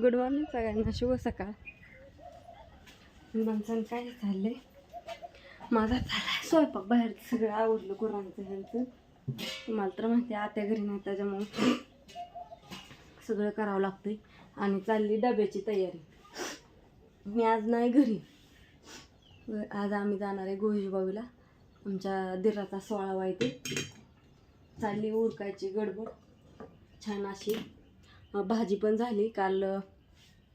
Good morning सगळ्यांना शुभ सकाळ. माणसानं काय चाललंय? माझा चाललाय स्वयंपाक बाहेर सगळं आवडलं गुरांचं ह्यांचं. तुम्हाला तर माहिती आहे आत्या घरी नाही त्याच्यामुळं सगळं करावं लागतंय. आणि चालली डब्याची तयारी. मी आज नाही घरी. आज आम्ही जाणार आहे गोहिजबावीला आमच्या दिराचा सोळावा येते चालली उरकायची गडबड. छान अशी. भाजी पण झाली. काल अं,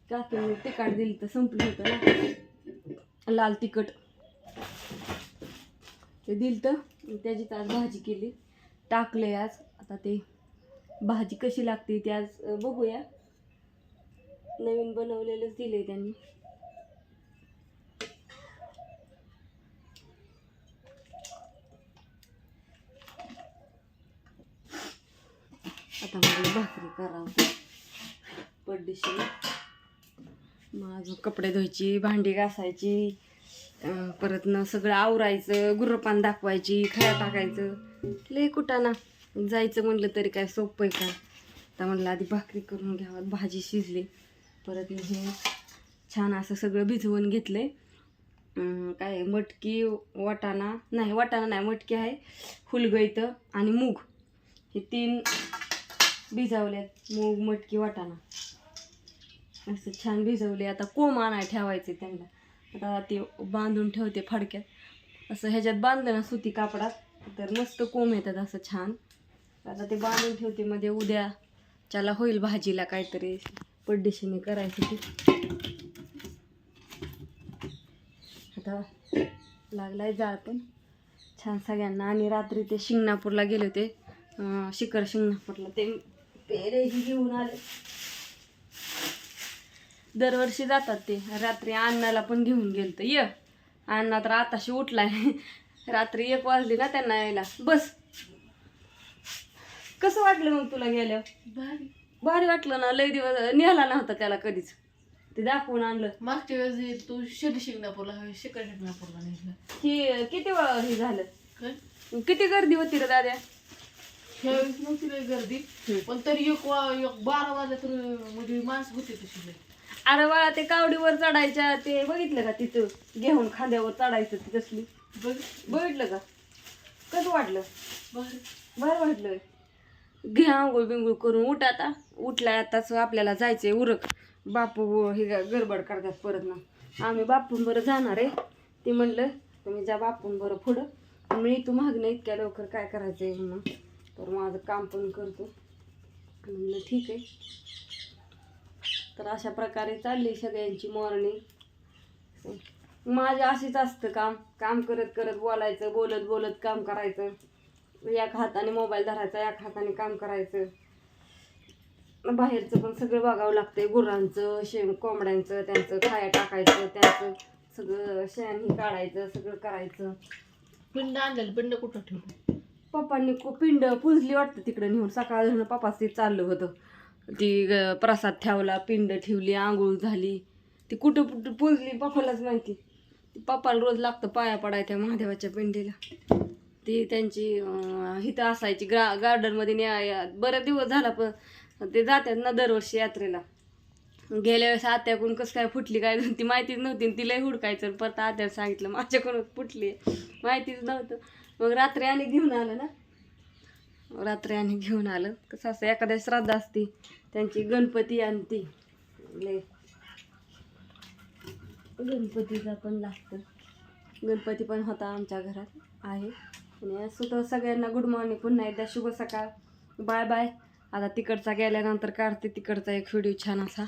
काकीने तिखट दिली तर संपलं होतं ना. लाल तिखट. ते दिलं तर त्याची आज भाजी केली. टाकले आज. आता ते भाजी कशी लागते ते आज बघूया. नवीन बनवलेलंच दिले त्यांनी. आता मला भाकरी करावं. पड्डीशी माझं कपडे धुवायची भांडी घासायची परत न सगळं आवरायचं गुर्रपान दाखवायची खळ्या टाकायचं. लय कुटाना जायचं म्हणलं तरी काय सोपं आहे का? आता म्हणलं आधी भाकरी करून घ्यावं भाजी शिजली. परत हे छान असं सगळं भिजवून घेतलंय. आहे काय मटकी वाटाणा नाही वाटाणा नाही मटकी आहे हुलगईतं आणि मूग. हे तीन भिजावल्यात मूग मटकी वाटाणा. असं छान भिजवले. आता कोम आणाय ठेवायचे त्यांना. आता ते बांधून ठेवते फडक्यात. असं ह्याच्यात बांधलं ना सुती कापडात तर मस्त कोंब येतात असं छान. आता ते बांधून ठेवते मध्ये उद्या. त्याला होईल भाजीला काहीतरी पड्डेशीने करायचं ते. आता लागलाय जाळ पण. छान सगळ्यांना. आणि रात्री ते शिंगणापूरला गेले होते. शिखर शिंगणापूरला. ते पेरेही घेऊन आले. दरवर्षी जातात ते. रात्री अण्णाला पण घेऊन गेलं तर ये. अण्णा तर आताशी उठलाय. रात्री एक वाजली ना त्यांना यायला. बस. कसं वाटलं मग तुला गेल्यावर? भारी. भारी वाटलं ना. लय दिवस नेला नव्हता त्याला कधीच. ते दाखवून आणलं. मागच्या वेळेस तू शनी शिंगणापूरला शिंगणापूरला नेलं. की किती वेळा हे झालं? किती गर्दी होती रे दाद्या? नव्हती गर्दी. पण तरी एक बारा वाजल्या तर म्हणजे माणसं होते तशी अरे बाळा ते कावडीवर चढायच्या ते बघितलं का तिथं? घेऊन खांद्यावर चढायचं ती कसली बघ बघितलं का? कसं वाटलं? भारी बरं वाटलं. घ्या आंघोळ बिंघोळ करून उठ आता. उठलाय आताच आपल्याला जायचंय उरक. बापू हे ग- गडबड करतात परत ना. आम्ही बापून बरं जाणार आहे. ते म्हणलं तुम्ही जा बापून बरं पुढं. मी तू मागणं इतक्या लवकर काय करायचंय म्हणून. तर माझं काम पण करतो. म्हणलं ठीक आहे. तर अशा प्रकारे चालली सगळ्यांची मॉर्निंग माझं अशीच असतं काम काम करत करत बोलायचं बोलत बोलत काम करायचं. एक हाताने मोबाईल धरायचा एक हाताने काम करायचं. बाहेरचं पण सगळं बघावं लागतंय गुरांचं शेण कोंबड्यांचं त्यांचं खाया टाकायचं त्यांचं सगळं शेण हे काढायचं सगळं करायचं. पिंड आणलेलं पिंड कुठं ठेवलं? पप्पांनी पिंड पुजली वाटतं तिकडं नेऊन. सकाळ पप्पाच ते चाललं होतं. ती ग- प्रसाद ठेवला पिंड ठेवली आंघोळ झाली. ती कुठं कुठं पुजली पप्पालाच माहिती. ती पप्पाला रोज लागतं पाया पडायच्या महादेवाच्या पिंडीला. ती त्यांची हिथं इथं असायची ग्रा गार्डनमध्ये न्या बरं दिवस झाला पण ते जातात ना दरवर्षी यात्रेला. गेल्या वेळेस आत्याकडून कसं काय फुटली काय ती माहितीच नव्हती आणि तिलाही हुडकायचं परत आत्याला सांगितलं माझ्याकडून फुटली माहितीच नव्हतं. मग रात्री आणि घेऊन आलं ना रात्री आणि घेऊन आलं. कसं असं एखाद्या श्राद्ध असते त्यांची गणपती आणती. लय. गणपतीचा पण लागतं. गणपती पण होता आमच्या घरात आहे. आणि असं तर सगळ्यांना गुड मॉर्निंग पुन्हा एकदा शुभ सकाळ. बाय बाय आता तिकडचा गेल्यानंतर काढते तिकडचा एक व्हिडिओ छान असा.